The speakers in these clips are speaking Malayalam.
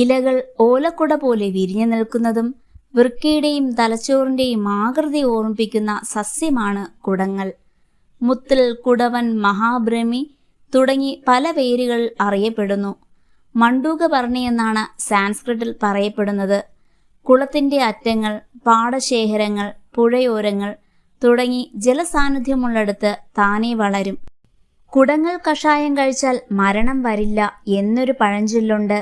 ഇലകൾ ഓലക്കുട പോലെ വിരിഞ്ഞു നിൽക്കുന്നതും വൃക്കയുടെയും തലച്ചോറിന്റെയും ആകൃതി ഓർമ്മിപ്പിക്കുന്ന സസ്യമാണ് കുടങ്ങൾ. മുത്തൽ കുടവൻ മഹാബ്രഹ്മി തുടങ്ങി പല പേരുകൾ അറിയപ്പെടുന്നു. മണ്ടൂകപർണി എന്നാണ് സാൻസ്ക്രിറ്റിൽ പറയപ്പെടുന്നത്. കുളത്തിന്റെ അറ്റങ്ങൾ പാടശേഖരങ്ങൾ പുഴയോരങ്ങൾ തുടങ്ങി ജലസാന്നിധ്യമുള്ളിടത്ത് താനെ വളരും. കുടങ്ങൾ കഷായം കഴിച്ചാൽ മരണം വരില്ല എന്നൊരു പഴഞ്ചൊല്ലുണ്ട്.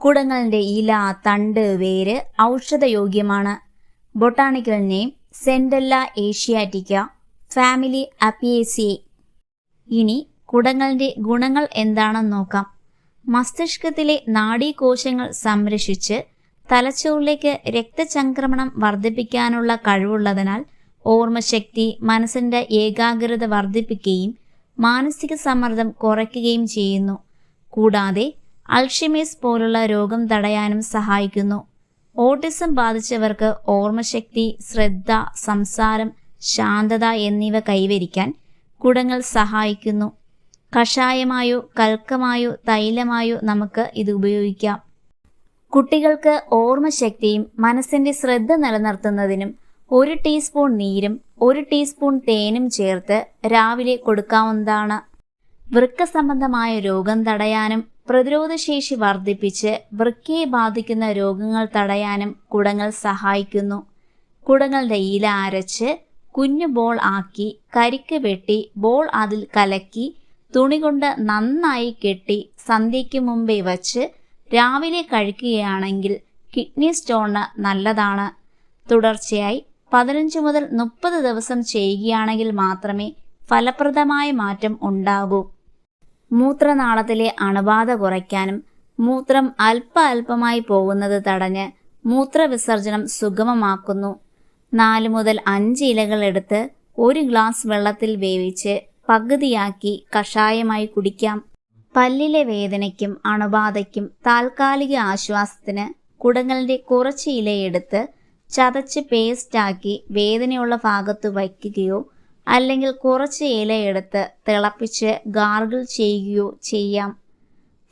കുടങ്ങളുടെ ഇല തണ്ട് വേര് ഔഷധയോഗ്യമാണ്. Botanical name Centella asiatica. Family Apiaceae ഇനി കുടങ്ങളുടെ ഗുണങ്ങൾ എന്താണെന്ന് നോക്കാം. മസ്തിഷ്കത്തിലെ നാഡീകോശങ്ങൾ സംരക്ഷിച്ച് തലച്ചോറിലേക്ക് രക്തചംക്രമണം വർദ്ധിപ്പിക്കാനുള്ള കഴിവുള്ളതിനാൽ ഓർമ്മശക്തി മനസ്സിന്റെ ഏകാഗ്രത വർദ്ധിപ്പിക്കുകയും മാനസിക സമ്മർദ്ദം കുറയ്ക്കുകയും ചെയ്യുന്നു. കൂടാതെ അൾഷിമേസ് പോലുള്ള രോഗം തടയാനും സഹായിക്കുന്നു. ഓട്ടിസം ബാധിച്ചവർക്ക് ഓർമ്മശക്തി ശ്രദ്ധ സംസാരം ശാന്തത എന്നിവ കൈവരിക്കാൻ കുടങ്ങൾ സഹായിക്കുന്നു. കഷായമായോ കൽക്കമായോ തൈലമായോ നമുക്ക് ഇത് ഉപയോഗിക്കാം. കുട്ടികൾക്ക് ഓർമ്മശക്തിയും മനസ്സിന്റെ ശ്രദ്ധ നിലനിർത്തുന്നതിനും ഒരു ടീസ്പൂൺ നീരും ഒരു ടീസ്പൂൺ തേനും ചേർത്ത് രാവിലെ കൊടുക്കാവുന്നതാണ്. വൃക്ക സംബന്ധമായ രോഗം തടയാനും പ്രതിരോധശേഷി വർദ്ധിപ്പിച്ച് വൃക്കയെ ബാധിക്കുന്ന രോഗങ്ങൾ തടയാനും കുടങ്ങൾ സഹായിക്കുന്നു. കുടങ്ങളുടെ ഇല അരച്ച് കുഞ്ഞു ബോൾ ആക്കി കരിക്ക് വെട്ടി ബോൾ അതിൽ കലക്കി തുണി കൊണ്ട് നന്നായി കെട്ടി സന്ധ്യയ്ക്ക് മുമ്പേ വച്ച് രാവിലെ കഴിക്കുകയാണെങ്കിൽ കിഡ്നി സ്റ്റോണിന് നല്ലതാണ്. തുടർച്ചയായി പതിനഞ്ച് മുതൽ മുപ്പത് ദിവസം ചെയ്യുകയാണെങ്കിൽ മാത്രമേ ഫലപ്രദമായ മാറ്റം ഉണ്ടാകൂ. മൂത്രനാളത്തിലെ അണുബാധ കുറയ്ക്കാനും മൂത്രം അല്പ അല്പമായി പോകുന്നത് തടഞ്ഞ് മൂത്രവിസർജനം സുഗമമാക്കുന്നു. നാല് മുതൽ അഞ്ച് ഇലകൾ എടുത്ത് ഒരു ഗ്ലാസ് വെള്ളത്തിൽ വേവിച്ച് പകുതിയാക്കി കഷായമായി കുടിക്കാം. പല്ലിലെ വേദനയ്ക്കും അണുബാധയ്ക്കും താൽക്കാലിക ആശ്വാസത്തിന് കുടങ്ങളുടെ കുറച്ച് ഇലയെടുത്ത് ചതച്ച് പേസ്റ്റാക്കി വേദനയുള്ള ഭാഗത്ത് വയ്ക്കുകയോ അല്ലെങ്കിൽ കുറച്ച് ഇലയെടുത്ത് തിളപ്പിച്ച് ഗാർഗിൾ ചെയ്യുകയോ ചെയ്യാം.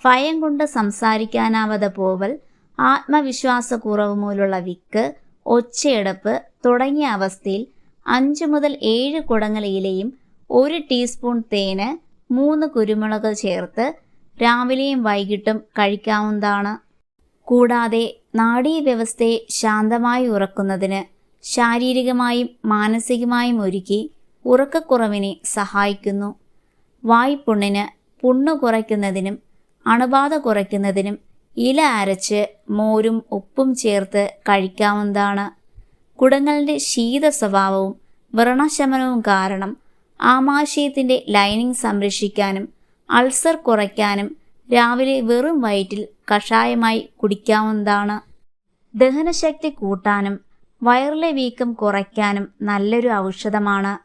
ഭയം കൊണ്ട് സംസാരിക്കാനാവാതെ പോവൽ ആത്മവിശ്വാസക്കുറവ് മൂലമുള്ള വിക്ക് ഒച്ചയെടുപ്പ് തുടങ്ങിയ അവസ്ഥയിൽ അഞ്ച് മുതൽ ഏഴ് കുടങ്ങൾ ഇലയും ഒരു ടീസ്പൂൺ തേന് മൂന്ന് കുരുമുളക് ചേർത്ത് രാവിലെയും വൈകിട്ടും കഴിക്കാവുന്നതാണ്. കൂടാതെ നാഡീവ്യവസ്ഥയെ ശാന്തമായി ഉറക്കുന്നതിന് ശാരീരികമായും മാനസികമായും ഒരുക്കി ഉറക്കക്കുറവിനെ സഹായിക്കുന്നു. വായ്പുണ്ണിന് പുണ്ണ് കുറയ്ക്കുന്നതിനും അണുബാധ കുറയ്ക്കുന്നതിനും ഇല അരച്ച് മോരും ഉപ്പും ചേർത്ത് കഴിക്കാവുന്നതാണ്. കുടങ്ങളുടെ ശീത സ്വഭാവവും വ്രണശമനവും കാരണം ആമാശയത്തിന്റെ ലൈനിങ് സംരക്ഷിക്കാനും അൾസർ കുറയ്ക്കാനും രാവിലെ വെറും വയറ്റിൽ കഷായമായി കുടിക്കാവുന്നതാണ്. ദഹനശക്തി കൂട്ടാനും വയറിലെ വീക്കം കുറയ്ക്കാനും നല്ലൊരു ഔഷധമാണ്.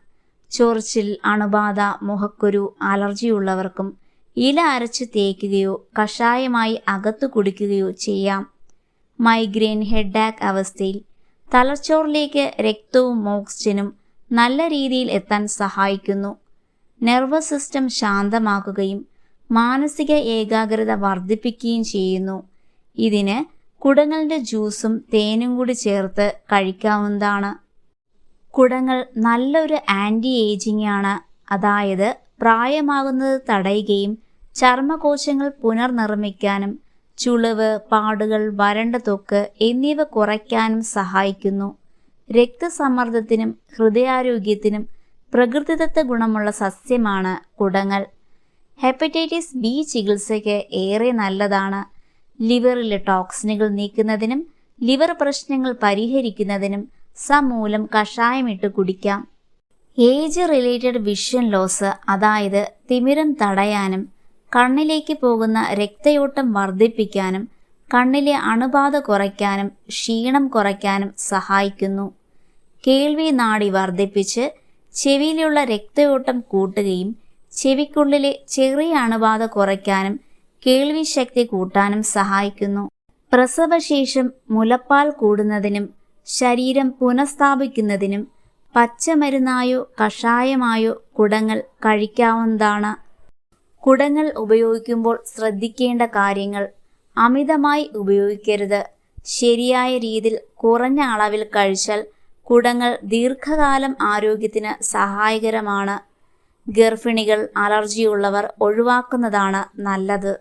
ചൊറിച്ചിൽ അണുബാധ മുഖക്കുരു അലർജിയുള്ളവർക്കും ഇല അരച്ച് തേക്കുകയോ കഷായമായി അകത്തു കുടിക്കുകയോ ചെയ്യാം. മൈഗ്രെയിൻ ഹെഡാക്ക് അവസ്ഥയിൽ തലച്ചോറിലേക്ക് രക്തവും ഓക്സിജനും നല്ല രീതിയിൽ എത്താൻ സഹായിക്കുന്നു. നെർവസ് സിസ്റ്റം ശാന്തമാക്കുകയും മാനസിക ഏകാഗ്രത വർദ്ധിപ്പിക്കുകയും ചെയ്യുന്നു. ഇതിന് കുടങ്ങളുടെ ജ്യൂസും തേനും കൂടി ചേർത്ത് കഴിക്കാവുന്നതാണ്. കുടങ്ങൾ നല്ലൊരു ആന്റി ഏജിംഗ് ആണ് അതായത് പ്രായമാകുന്നത് തടയുകയും ചർമ്മകോശങ്ങൾ പുനർനിർമ്മിക്കാനും ചുളിവ് പാടുകൾ വരണ്ട തൊക്ക് എന്നിവ കുറയ്ക്കാനും സഹായിക്കുന്നു. രക്തസമ്മർദ്ദത്തിനും ഹൃദയാരോഗ്യത്തിനും പ്രകൃതിദത്ത ഗുണമുള്ള സസ്യമാണ് കുടങ്ങൾ. ഹെപ്പറ്റൈറ്റിസ് ബി ചികിത്സയ്ക്ക് ഏറെ നല്ലതാണ്. ലിവറിലെ ടോക്സിനുകൾ നീക്കുന്നതിനും ലിവർ പ്രശ്നങ്ങൾ പരിഹരിക്കുന്നതിനും സമൂലം കഷായമിട്ട് കുടിക്കാം. ഏജ് റിലേറ്റഡ് വിഷൻ ലോസ് അതായത് തിമിരം തടയാനും കണ്ണിലേക്ക് പോകുന്ന രക്തയോട്ടം വർദ്ധിപ്പിക്കാനും കണ്ണിലെ അണുബാധ കുറയ്ക്കാനും ക്ഷീണം കുറയ്ക്കാനും സഹായിക്കുന്നു. കേൾവി നാടി വർദ്ധിപ്പിച്ച് ചെവിയിലുള്ള രക്തയോട്ടം കൂട്ടുകയും ചെവിക്കുള്ളിലെ ചെറിയ അണുബാധ കുറയ്ക്കാനും കേൾവി ശക്തി കൂട്ടാനും സഹായിക്കുന്നു. പ്രസവശേഷം മുലപ്പാൽ കൂടുന്നതിനും ശരീരം പുനഃസ്ഥാപിക്കുന്നതിനും പച്ചമരുന്നായോ കഷായമായോ കുടങ്ങൾ കഴിക്കാവുന്നതാണ്. കുടങ്ങൾ ഉപയോഗിക്കുമ്പോൾ ശ്രദ്ധിക്കേണ്ട കാര്യങ്ങൾ. അമിതമായി ഉപയോഗിക്കരുത്. ശരിയായ രീതിയിൽ കുറഞ്ഞ അളവിൽ കഴിച്ചാൽ കുടങ്ങൾ ദീർഘകാലം ആരോഗ്യത്തിന് സഹായകരമാണ്. ഗർഭിണികൾ അലർജിയുള്ളവർ ഒഴിവാക്കുന്നതാണ് നല്ലത്.